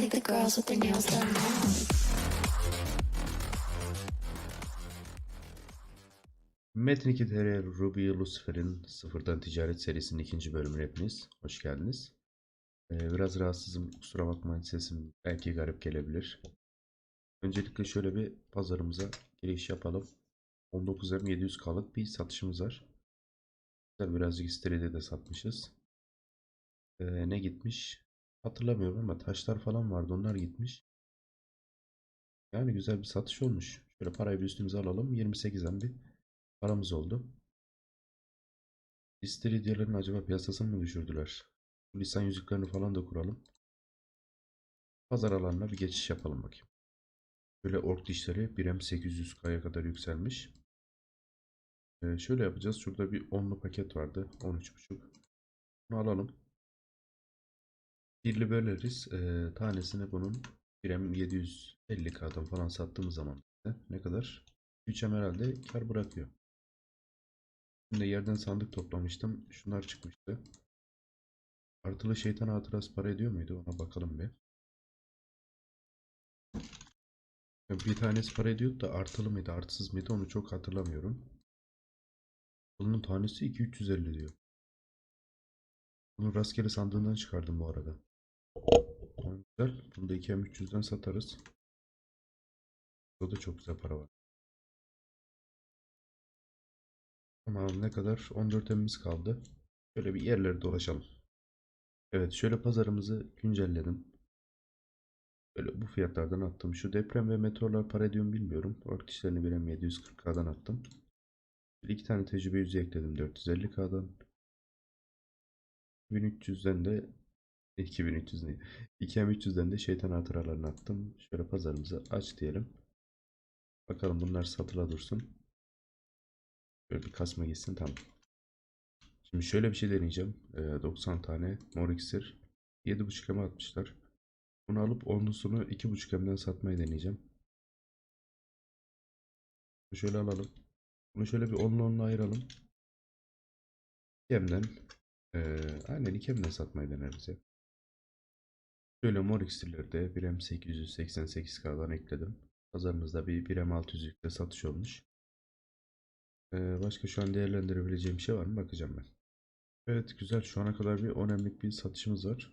think the girls with their nails done now. Metin 2 TR Ruby Lucifer'in sıfırdan ticaret serisinin ikinci bölümüne hepiniz hoş geldiniz. Ee, biraz rahatsızım kusura bakmayın sesim belki garip gelebilir. Öncelikle şöyle bir pazarımıza giriş yapalım. 19M 700K'lık bir satışımız var. Güzel birazcık isteride de satmışız. Ee, ne gitmiş? Hatırlamıyorum ama taşlar falan vardı onlar gitmiş. Yani güzel bir satış olmuş. Şöyle parayı bir üstümüze alalım. 28'den bir paramız oldu. İstiridyelerin acaba piyasasını mı düşürdüler? Bu lisan yüzüklerini falan da kuralım. Pazar alanına bir geçiş yapalım bakayım. Böyle ork dişleri 1M 800K'ya kadar yükselmiş. Ee, şöyle yapacağız. Şurada bir onlu paket vardı. 13.5. Bunu alalım. Birli böleriz. Ee, tanesini bunun 1M 750K'dan falan sattığımız zaman ne kadar? 3M herhalde kar bırakıyor. Şimdi yerden sandık toplamıştım. Şunlar çıkmıştı. Artılı şeytan hatırası para ediyor muydu? Ona bakalım bir. Bir tanesi para ediyordu da artılı mıydı, artısız mıydı onu çok hatırlamıyorum. Bunun tanesi 2350 diyor. Bunu rastgele sandığından çıkardım bu arada. Güzel. Bunu da 2M300'den satarız. Burada da çok güzel para var. Tamam ne kadar? 14 emimiz kaldı. Şöyle bir yerleri dolaşalım. Evet şöyle pazarımızı güncelledim. Böyle bu fiyatlardan attım. Şu deprem ve meteorlar para ediyor bilmiyorum. Ork dişlerini birem 740k'dan attım. Bir iki tane tecrübe yüzü ekledim 450k'dan. 1300'den de 2300 değil. 2300'den de şeytan hatıralarını attım. Şöyle pazarımızı aç diyelim. Bakalım bunlar satıla dursun. Böyle bir kasma gitsin tamam. Şimdi şöyle bir şey deneyeceğim. Ee, 90 tane mor iksir. 7.5 eme atmışlar. Bunu alıp 10'lusunu 2.5 emden satmayı deneyeceğim. Şöyle alalım. Bunu şöyle bir 10'lu 10'lu ayıralım. 2 emden ee, aynen 2 emden satmayı deneriz ya. Şöyle mor iksirleri 1M 888K'dan ekledim. Pazarımızda bir 1M 600'lükte satış olmuş. Ee, başka şu an değerlendirebileceğim şey var mı? Bakacağım ben. Evet güzel. Şu ana kadar bir 10 emlik bir satışımız var.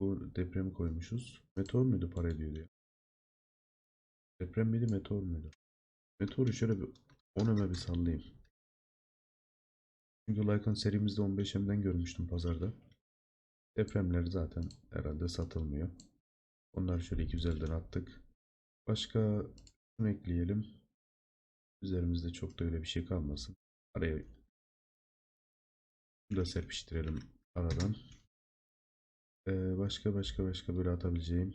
Bu depremi koymuşuz. Meteor muydu para ediyordu ya? Deprem miydi meteor muydu? Meteoru şöyle bir 10 eme bir sallayayım. Çünkü Lycan serimizde 15 emden görmüştüm pazarda. Depremler zaten herhalde satılmıyor. Onları şöyle 250'den attık. Başka ekleyelim. Üzerimizde çok da öyle bir şey kalmasın. Araya da serpiştirelim aradan. Ee, başka başka başka böyle atabileceğim.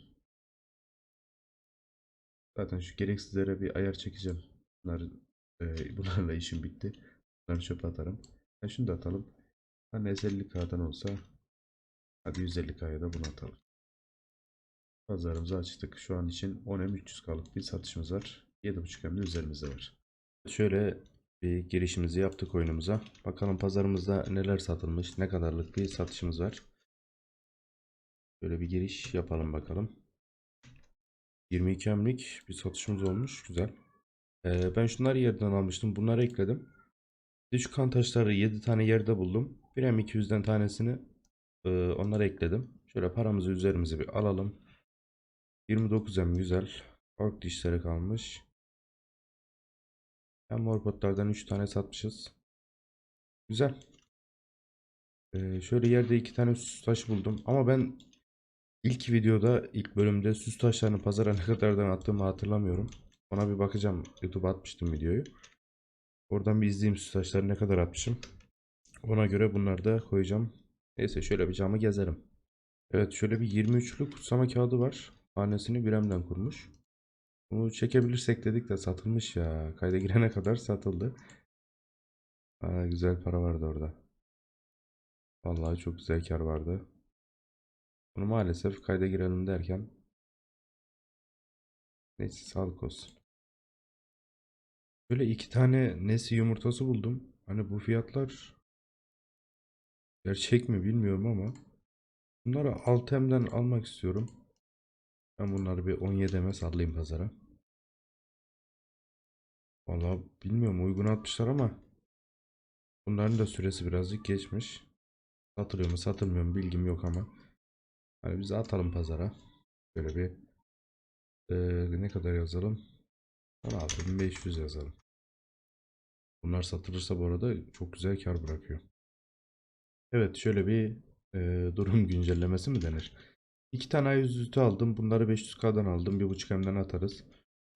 Zaten şu gereksizlere bir ayar çekeceğim. Bunları, e, bunlarla işim bitti. Bunları çöpe atarım. Ben şunu da atalım. Hani 50k'dan olsa hadi 150k'ya da bunu atalım. Pazarımızı açtık. Şu an için 10M 300k'lık bir satışımız var. 7.5M de üzerimizde var. Şöyle bir girişimizi yaptık oyunumuza. Bakalım pazarımızda neler satılmış, ne kadarlık bir satışımız var. Böyle bir giriş yapalım bakalım. 22 emlik bir satışımız olmuş. Güzel. Ee, ben şunları yerden almıştım. Bunları ekledim. Bir de şu kan taşları 7 tane yerde buldum. 1 M 200'den tanesini onlara ekledim. Şöyle paramızı üzerimize bir alalım. 29 M güzel. Ork dişleri kalmış. Hem morpotlardan 3 tane satmışız. Güzel. Ee, şöyle yerde 2 tane süs taşı buldum. Ama ben ilk videoda, ilk bölümde süs taşlarını pazara ne kadardan attığımı hatırlamıyorum. Ona bir bakacağım. YouTube'a atmıştım videoyu. Oradan bir izleyeyim süs taşları ne kadar atmışım. Ona göre bunları da koyacağım. Neyse şöyle bir camı gezelim. Evet şöyle bir 23'lük kutsama kağıdı var. Tanesini biremden kurmuş. Bunu çekebilirsek dedik de satılmış ya. Kayda girene kadar satıldı. Aa, güzel para vardı orada. Vallahi çok güzel kar vardı. Bunu maalesef kayda girelim derken neyse sağlık olsun. Böyle iki tane nesi yumurtası buldum. Hani bu fiyatlar gerçek mi bilmiyorum ama Bunları 6M'den almak istiyorum. Ben bunları bir 17M'e sallayayım pazara. Vallahi bilmiyorum uygun atmışlar ama bunların da süresi birazcık geçmiş. Satılıyor mu satılmıyor mu bilgim yok ama. Hani biz atalım pazara. Böyle bir eee, ne kadar yazalım? 16.500 yazalım. Bunlar satılırsa bu arada çok güzel kar bırakıyor. Evet şöyle bir eee, durum güncellemesi mi denir? İki tane ayüzütü aldım. Bunları 500K'dan aldım. 1.5M'den atarız.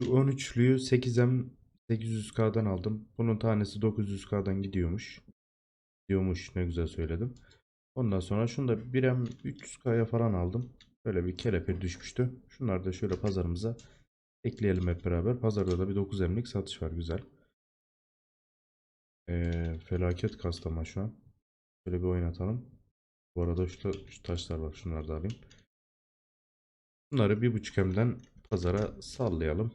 Şu 13'lüyü 8M 800K'dan aldım. Bunun tanesi 900K'dan gidiyormuş. Diyormuş ne güzel söyledim. Ondan sonra şunu da 1M 300K'ya falan aldım. Böyle bir kelepir düşmüştü. Şunları da şöyle pazarımıza ekleyelim hep beraber. Pazarda da bir 9M'lik satış var güzel. Ee, felaket kastama şu an. Şöyle bir oynatalım. Bu arada şu, şu taşlar var. Şunları da alayım. Bunları bir buçuk M'den pazara sallayalım.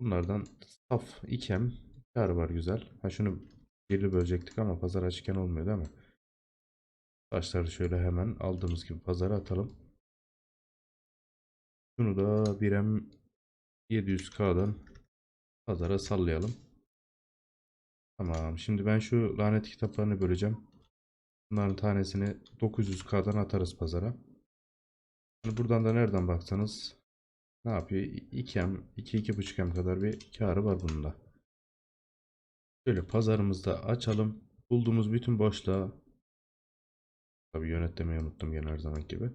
Bunlardan saf 2M kar var güzel. Ha şunu birli bölecektik ama pazar açıkken olmuyor değil mi? Taşları şöyle hemen aldığımız gibi pazara atalım. Şunu da 1M 700K'dan pazara sallayalım. Tamam. Şimdi ben şu lanet kitaplarını böleceğim. Bunların tanesini 900K'dan atarız pazara. Hani buradan da nereden baksanız ne yapıyor? 2M, 2-2.5M kadar bir karı var bunun da. Şöyle pazarımızda açalım. Bulduğumuz bütün boşluğa tabii yönetmeyi unuttum gene her zaman gibi.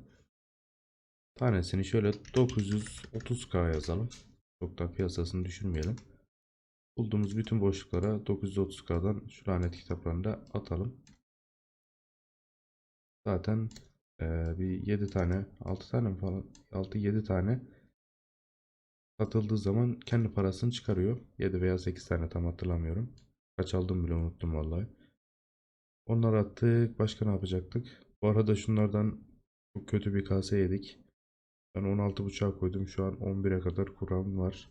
Tanesini şöyle 930K yazalım. Çok da piyasasını düşürmeyelim. Bulduğumuz bütün boşluklara 930K'dan şu lanet kitaplarını da atalım. Zaten eee, bir 7 tane 6 tane falan 6-7 tane satıldığı zaman kendi parasını çıkarıyor. 7 veya 8 tane tam hatırlamıyorum. Kaç aldım bile unuttum vallahi. Onları attık. Başka ne yapacaktık? Bu arada şunlardan çok kötü bir kase yedik. Ben 16.5'a koydum. Şu an 11'e kadar kuram var.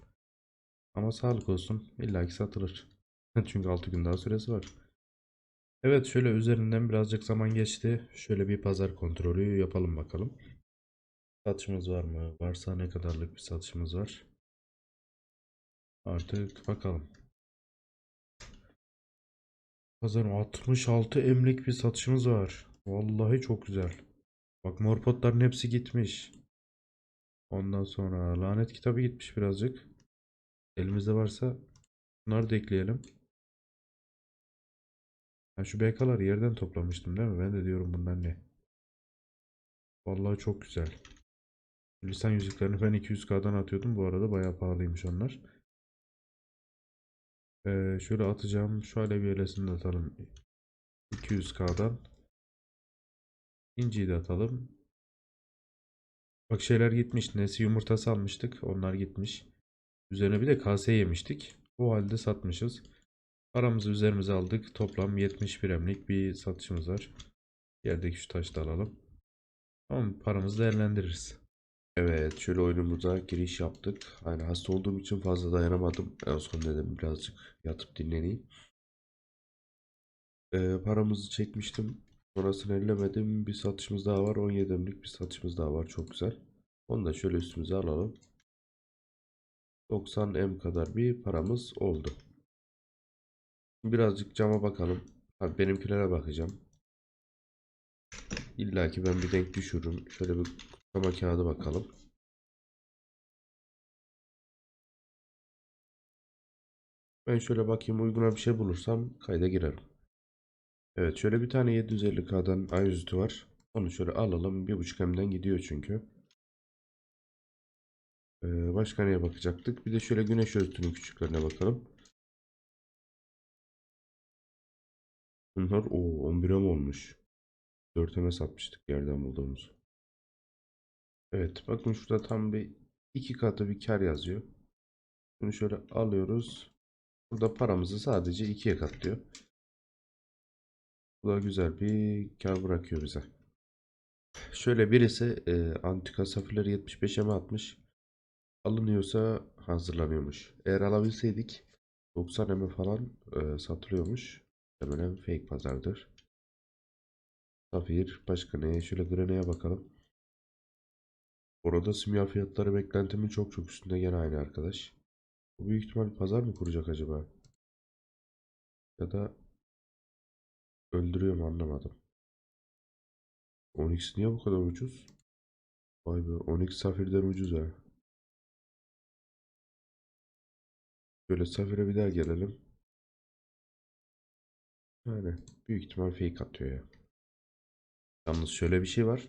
Ama sağlık olsun. İlla ki satılır. Çünkü 6 gün daha süresi var. Evet şöyle üzerinden birazcık zaman geçti. Şöyle bir pazar kontrolü yapalım bakalım. Satışımız var mı? Varsa ne kadarlık bir satışımız var? Artık bakalım. Pazarın 66 emlik bir satışımız var. Vallahi çok güzel. Bak morpotların hepsi gitmiş. Ondan sonra lanet kitabı gitmiş birazcık. Elimizde varsa bunları da ekleyelim. Ben şu BK'ları yerden toplamıştım değil mi? Ben de diyorum bunlar ne? Vallahi çok güzel. Lisan yüzüklerini ben 200K'dan atıyordum. Bu arada bayağı pahalıymış onlar. Ee, şöyle atacağım. Şu aleviyelesini de atalım. 200K'dan. İnciyi de atalım. Bak şeyler gitmiş. Nesi yumurtası almıştık. Onlar gitmiş. Üzerine bir de kase yemiştik. O halde satmışız. Paramızı üzerimize aldık. Toplam 71 emlik bir satışımız var. Yerdeki şu taşı da alalım. Tamam paramızı değerlendiririz. Evet şöyle oyunumuza giriş yaptık. Hani hasta olduğum için fazla dayanamadım. En son dedim birazcık yatıp dinleneyim. Ee, paramızı çekmiştim. Sonrasını ellemedim. Bir satışımız daha var. 17 emlik bir satışımız daha var. Çok güzel. Onu da şöyle üstümüze alalım. 90 M kadar bir paramız oldu. Birazcık cama bakalım. Tabii benimkilere bakacağım. İlla ki ben bir denk düşürürüm. Şöyle bir kutlama kağıdı bakalım. Ben şöyle bakayım uyguna bir şey bulursam kayda girerim. Evet şöyle bir tane 750K'dan ayüzütü var. Onu şöyle alalım. 1.5 M'den gidiyor çünkü. Ee, başka neye bakacaktık? Bir de şöyle güneş özütünün küçüklerine bakalım. Bunlar o 11'e mi olmuş? 4'e satmıştık yerden bulduğumuz. Evet bakın şurada tam bir iki katı bir kar yazıyor. Bunu şöyle alıyoruz. Burada paramızı sadece ikiye katlıyor. Bu da güzel bir kar bırakıyor bize. Şöyle birisi e, antika safirleri 75'e mi atmış? Alınıyorsa hazırlanıyormuş. Eğer alabilseydik 90 eme falan e, satılıyormuş. Muhtemelen fake pazardır. Safir. Başka ne? Şöyle Grene'ye bakalım. Orada simya fiyatları beklentimin çok çok üstünde gene aynı arkadaş. Bu büyük ihtimal pazar mı kuracak acaba? Ya da öldürüyor mu anlamadım. Onyx niye bu kadar ucuz? Vay be Onyx Safir'den ucuz ha. Böyle Safir'e bir daha gelelim. Yani büyük ihtimal fake atıyor ya. Yalnız şöyle bir şey var.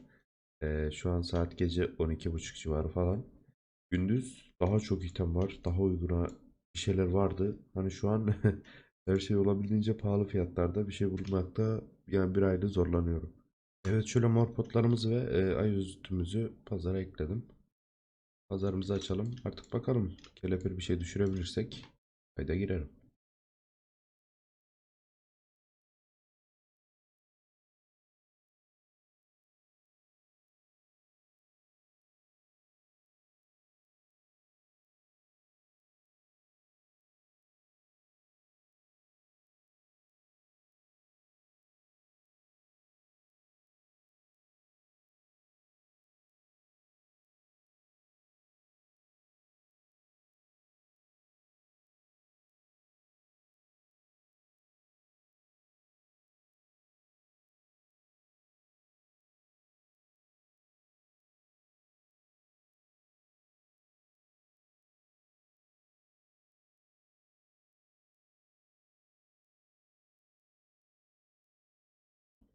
Ee, şu an saat gece 12.30 civarı falan. Gündüz daha çok item var. Daha uyguna bir şeyler vardı. Hani şu an her şey olabildiğince pahalı fiyatlarda bir şey bulmakta yani bir ayda zorlanıyorum. Evet şöyle mor potlarımızı ve e, ayüzütümüzü pazara ekledim. Pazarımızı açalım. Artık bakalım kelepir bir şey düşürebilirsek kayda girerim.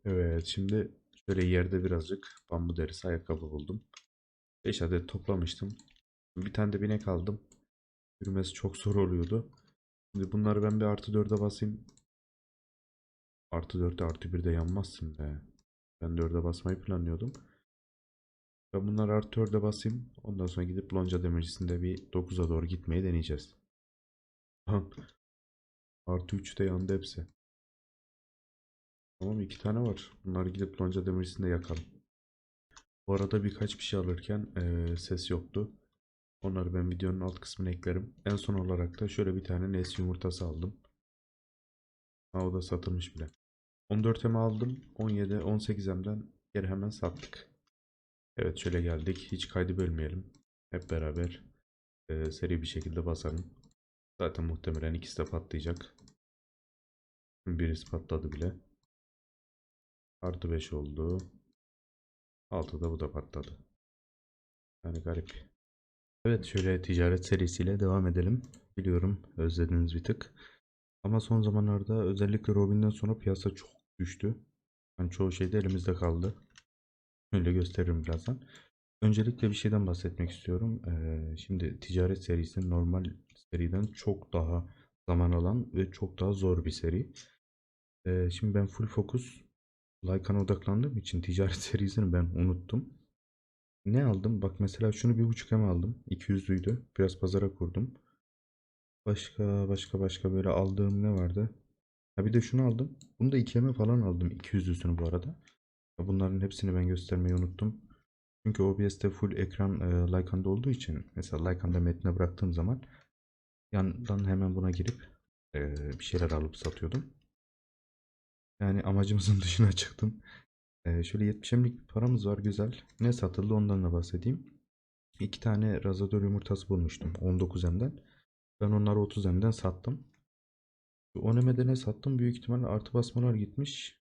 Evet şimdi şöyle yerde birazcık bambu derisi ayakkabı buldum. 5 adet toplamıştım. Bir tane de binek aldım. Yürümesi çok zor oluyordu. Şimdi bunları ben bir artı 4'e basayım. Artı 4'e artı 1'de yanmazsın be. Ben 4'e basmayı planlıyordum. Ben bunları artı 4'e basayım. Ondan sonra gidip lonca demircisinde bir 9'a doğru gitmeyi deneyeceğiz. Artı 3'te yandı hepsi. Tamam iki tane var. Bunları gidip lonca demircisinde yakalım. Bu arada birkaç bir şey alırken eee, ses yoktu. Onları ben videonun alt kısmına eklerim. En son olarak da şöyle bir tane nes yumurtası aldım. Ha o da satılmış bile. 14M'e aldım. 17, 18M'den geri hemen sattık. Evet şöyle geldik. Hiç kaydı bölmeyelim. Hep beraber eee, seri bir şekilde basalım. Zaten muhtemelen ikisi de patlayacak. Birisi patladı bile. Artı 5 oldu. 6'da bu da patladı. Yani garip. Evet şöyle ticaret serisiyle devam edelim. Biliyorum özlediniz bir tık. Ama son zamanlarda özellikle Robin'den sonra piyasa çok düştü. Yani çoğu şey de elimizde kaldı. Öyle gösteririm birazdan. Öncelikle bir şeyden bahsetmek istiyorum. Ee, şimdi ticaret serisi normal seriden çok daha zaman alan ve çok daha zor bir seri. Ee, şimdi ben full fokus Lycan'a odaklandığım için ticaret serisini ben unuttum. Ne aldım? Bak mesela şunu bir buçuk M aldım. 200'lüydü. Biraz pazara kurdum. Başka başka başka böyle aldığım ne vardı? Ha bir de şunu aldım. Bunu da 2M falan aldım. 200'lüsünü bu arada. Bunların hepsini ben göstermeyi unuttum. Çünkü OBS'te full ekran e, Lycan'da olduğu için mesela Lycan'da metne bıraktığım zaman yandan hemen buna girip e, bir şeyler alıp satıyordum. Yani amacımızın dışına çıktım. Ee, şöyle 70 emlik bir paramız var güzel. Ne satıldı ondan da bahsedeyim. İki tane razador yumurtası bulmuştum 19 emden. Ben onları 30 emden sattım. 10 emede ne sattım? Büyük ihtimalle artı basmalar gitmiş.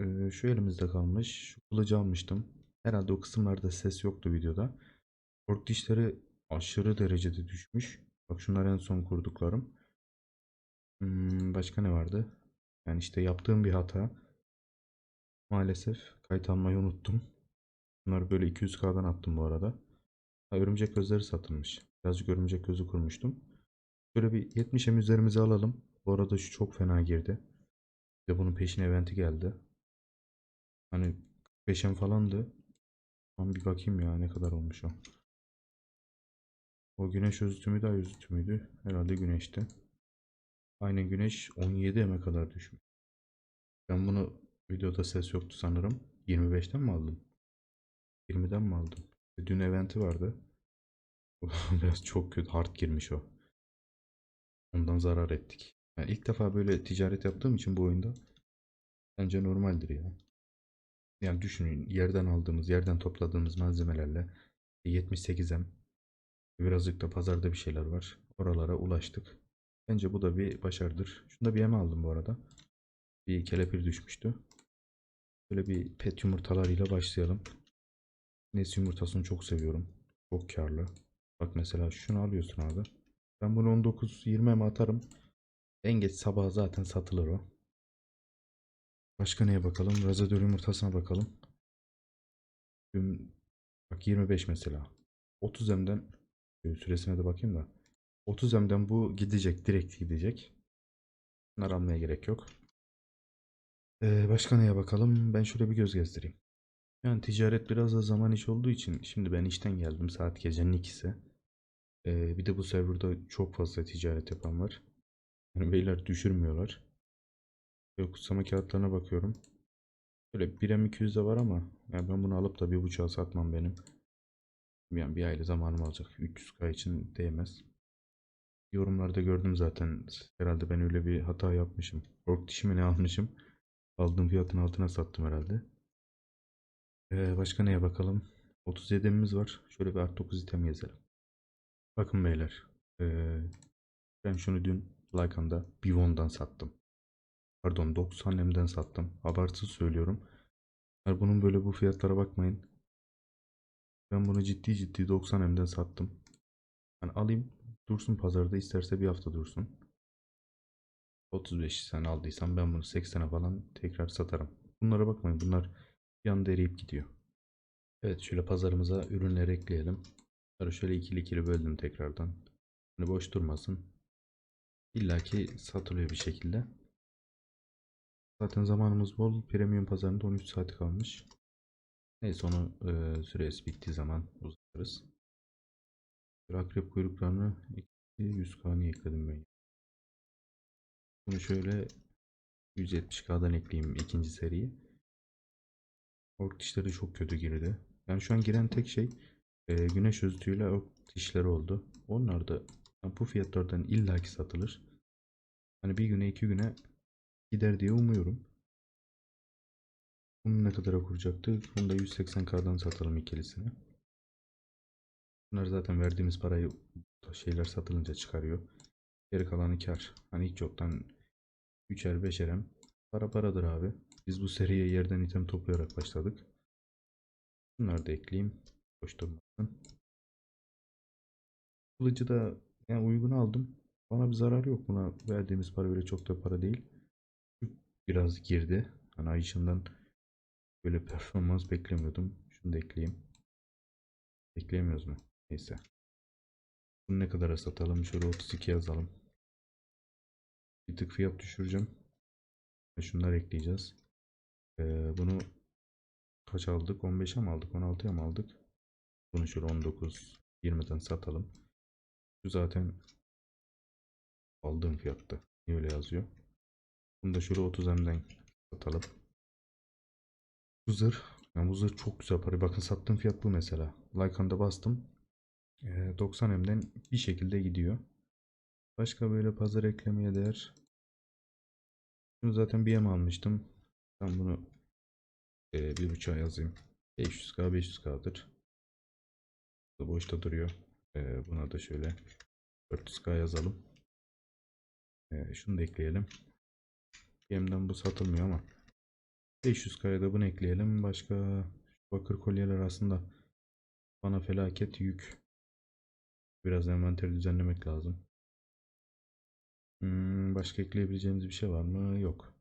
Ee, şu elimizde kalmış. Şu kılıcı almıştım. Herhalde o kısımlarda ses yoktu videoda. Ork dişleri aşırı derecede düşmüş. Bak şunlar en son kurduklarım. Hmm, başka ne vardı? Yani işte yaptığım bir hata. Maalesef kayıt almayı unuttum. Bunları böyle 200k'dan attım bu arada. Ha, örümcek gözleri satılmış. Birazcık örümcek gözü kurmuştum. Böyle bir 70'em üzerimize alalım. Bu arada şu çok fena girdi. Bir de bunun peşine eventi geldi. Hani 45'em falandı. Tam bir bakayım ya ne kadar olmuş o. O güneş özütü müydü ay özütü müydü? Herhalde güneşti. Aynen güneş 17'eme kadar düşmüş. Ben bunu videoda ses yoktu sanırım. 25'ten mi aldım? 20'den mi aldım? Dün eventi vardı. Biraz çok kötü hard girmiş o. Ondan zarar ettik. Yani ilk defa böyle ticaret yaptığım için bu oyunda Bence normaldir ya. Yani düşünün yerden aldığımız, yerden topladığımız malzemelerle 78M birazcık da pazarda bir şeyler var. Oralara ulaştık. Bence bu da bir başarıdır. Şunda bir yeme aldım bu arada. Bir kelepir düşmüştü. Böyle bir pet yumurtalarıyla başlayalım. Nes yumurtasını çok seviyorum. Çok karlı. Bak mesela şunu alıyorsun abi. Ben bunu 19-20 mi atarım. En geç sabah zaten satılır o. Başka neye bakalım? Razador yumurtasına bakalım. Bak 25 mesela. 30 M'den e, süresine de bakayım da. 30 M'den bu gidecek. Direkt gidecek. Bunları almaya gerek yok. Ee, başka neye bakalım? Ben şöyle bir göz gezdireyim. Yani ticaret biraz da zaman iş olduğu için şimdi ben işten geldim saat gecenin ikisi. Ee, bir de bu serverda çok fazla ticaret yapan var. Yani beyler düşürmüyorlar. Böyle kutsama kağıtlarına bakıyorum. Böyle 1M 200 de var ama yani ben bunu alıp da bir buçuğa satmam benim. Yani bir aile zamanım alacak. 300k için değmez. Yorumlarda gördüm zaten. Herhalde ben öyle bir hata yapmışım. Ork dişimi ne almışım? Aldığım fiyatın altına sattım herhalde. Ee, başka neye bakalım? 37'imiz var. Şöyle bir art 9 item gezelim. Bakın beyler. ee, ben şunu dün Lycan'da Bivon'dan sattım. Pardon 90 M'den sattım. Abartısız söylüyorum. Yani bunun böyle bu fiyatlara bakmayın. Ben bunu ciddi ciddi 90 M'den sattım. Yani alayım dursun pazarda isterse bir hafta dursun. 35 sen aldıysam ben bunu 80'e falan tekrar satarım. Bunlara bakmayın bunlar bir anda eriyip gidiyor. Evet şöyle pazarımıza ürünleri ekleyelim. Bunları şöyle ikili ikili böldüm tekrardan. Hani boş durmasın. İlla ki satılıyor bir şekilde. Zaten zamanımız bol. Premium pazarında 13 saat kalmış. Neyse onu e, süresi bittiği zaman uzatırız. Akrep kuyruklarını 100k'ni ekledim ben. Bunu şöyle 170k'dan ekleyeyim ikinci seriyi. Ork dişleri çok kötü girdi. Yani şu an giren tek şey e, güneş özütüyle ork dişleri oldu. Onlar da yani bu fiyatlardan illaki satılır. Hani bir güne iki güne gider diye umuyorum. Bunu ne kadara kuracaktık? Bunu da 180k'dan satalım ikilisini. Bunlar zaten verdiğimiz parayı şeyler satılınca çıkarıyor. Geri kalanı kar. Hani hiç yoktan 3'er 5'erem. Para paradır abi. Biz bu seriye yerden item toplayarak başladık. Bunları da ekleyeyim. Boş durmasın. Kılıcı da yani uygun aldım. Bana bir zarar yok. Buna verdiğimiz para bile çok da para değil. Biraz girdi. Hani ay içinden böyle performans beklemiyordum. Şunu da ekleyeyim. Ekleyemiyoruz mu? Neyse. Bunu ne kadara satalım? Şöyle 32 yazalım. Bir tık fiyat düşüreceğim. Ve şunları ekleyeceğiz. Ee, bunu kaç aldık? 15'e mi aldık? 16'ya mı aldık? Bunu şöyle 19 20'den satalım. Bu zaten aldığım fiyatta. Niye öyle yazıyor? Bunu da şöyle 30 M'den satalım. Bu zırh. Yani bu zırh çok güzel para. Bakın sattığım fiyat bu mesela. Lycan'da bastım. Ee, 90 M'den bir şekilde gidiyor. Başka böyle pazar eklemeye değer. Bunu zaten bir M almıştım. Ben bunu e, bir buçuğa yazayım. 500k 500k'dır. Bu boşta duruyor. E, buna da şöyle 400k yazalım. E, şunu da ekleyelim. Gemden bu satılmıyor ama 500k'ya da bunu ekleyelim. Başka bakır kolyeler aslında bana felaket yük. Biraz envanteri düzenlemek lazım. Hmm, başka ekleyebileceğimiz bir şey var mı? Yok.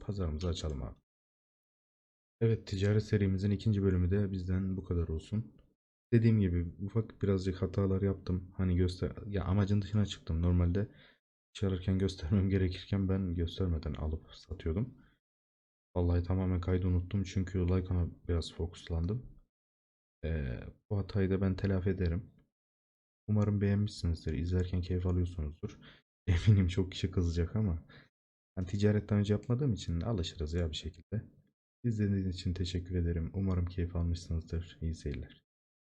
Pazarımızı açalım abi. Evet ticaret serimizin ikinci bölümü de bizden bu kadar olsun. Dediğim gibi ufak birazcık hatalar yaptım. Hani göster ya amacın dışına çıktım. Normalde çağırırken göstermem gerekirken ben göstermeden alıp satıyordum. Vallahi tamamen kaydı unuttum çünkü Lycan'a biraz fokuslandım. Ee, bu hatayı da ben telafi ederim. Umarım beğenmişsinizdir. İzlerken keyif alıyorsunuzdur. Eminim çok kişi kızacak ama ben ticaretten önce yapmadığım için alışırız ya bir şekilde. İzlediğiniz için teşekkür ederim. Umarım keyif almışsınızdır. İyi seyirler.